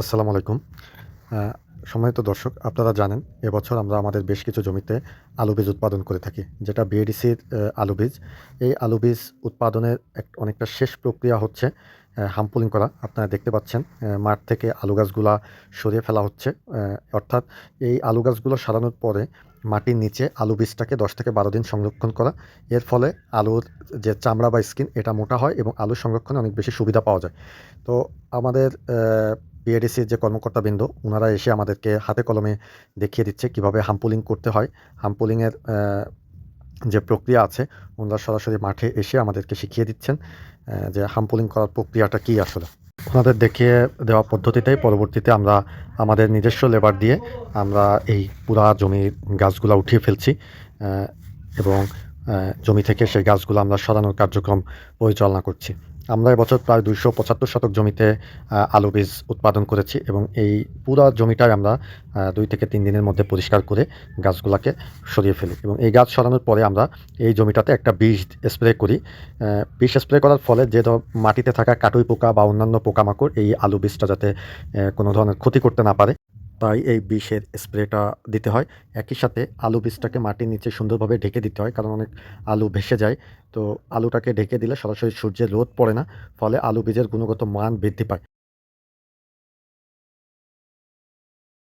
আসসালামু আলাইকুম। সম্মানিত দর্শক, আপনারা জানেন, এবছর আমরা আমাদের বেশ কিছু জমিতে আলু বীজ উৎপাদন করে থাকি, যেটা বিএডিসির আলু বীজ। এই আলু বীজ উৎপাদনের এক, অনেকটা শেষ প্রক্রিয়া হচ্ছে হামপুলিং করা। আপনারা দেখতে পাচ্ছেন মাঠ থেকে আলু গাছগুলা সরিয়ে ফেলা হচ্ছে অর্থাৎ এই আলু গাছগুলো সারানোর পরে মাটির নিচে আলু বীজটাকে দশ থেকে বারো দিন সংরক্ষণ করা। এর ফলে আলুর যে চামড়া বা স্কিন, এটা মোটা হয় এবং আলু সংরক্ষণে অনেক বেশি সুবিধা পাওয়া যায়। তো আমাদের বিএডিসির যে কর্মকর্তাবৃন্দ ওনারা এসে আমাদেরকে হাতে কলমে দেখিয়ে দিচ্ছে কীভাবে হামপুলিং করতে হয়। হামপুলিংয়ের যে প্রক্রিয়া আছে ওনারা সরাসরি মাঠে এসে আমাদেরকে শিখিয়ে দিচ্ছেন যে হামপুলিং করার প্রক্রিয়াটা কী আসলে। ওনাদের দেখিয়ে দেওয়া পদ্ধতিতেই পরবর্তীতে আমরা আমাদের নিজস্ব লেবার দিয়ে আমরা এই পুরা জমির গাছগুলো উঠিয়ে ফেলছি এবং জমি থেকে সেই গাছগুলো আমরা সরানোর কার্যক্রম পরিচালনা করছি। আমরা এবছর প্রায় দুইশো পঁচাত্তর শতক জমিতে আলু বীজ উৎপাদন করেছি এবং এই পুরো জমিটাই আমরা দুই থেকে তিন দিনের মধ্যে পরিষ্কার করে গাছগুলোকে সরিয়ে ফেলি এবং এই গাছ সরানোর পরে আমরা এই জমিটাতে একটা বিষ স্প্রে করি। বিষ স্প্রে করার ফলে যে মাটিতে থাকা কাটুই পোকা বা অন্যান্য পোকামাকড় এই আলু বীজটা যাতে কোনো ধরনের ক্ষতি করতে না পারে। তাই এই বিষের স্প্রেটা দিতে হয়। একই সাথে আলু বীজটাকে মাটির নিচে সুন্দরভাবে ঢেকে দিতে হয়, কারণ অনেক আলু ভেসে যায়। তো আলুটাকে ঢেকে দিলে সরাসরি সূর্যের রোদ পড়ে না, ফলে আলু বীজের গুণগত মান বৃদ্ধি পায়।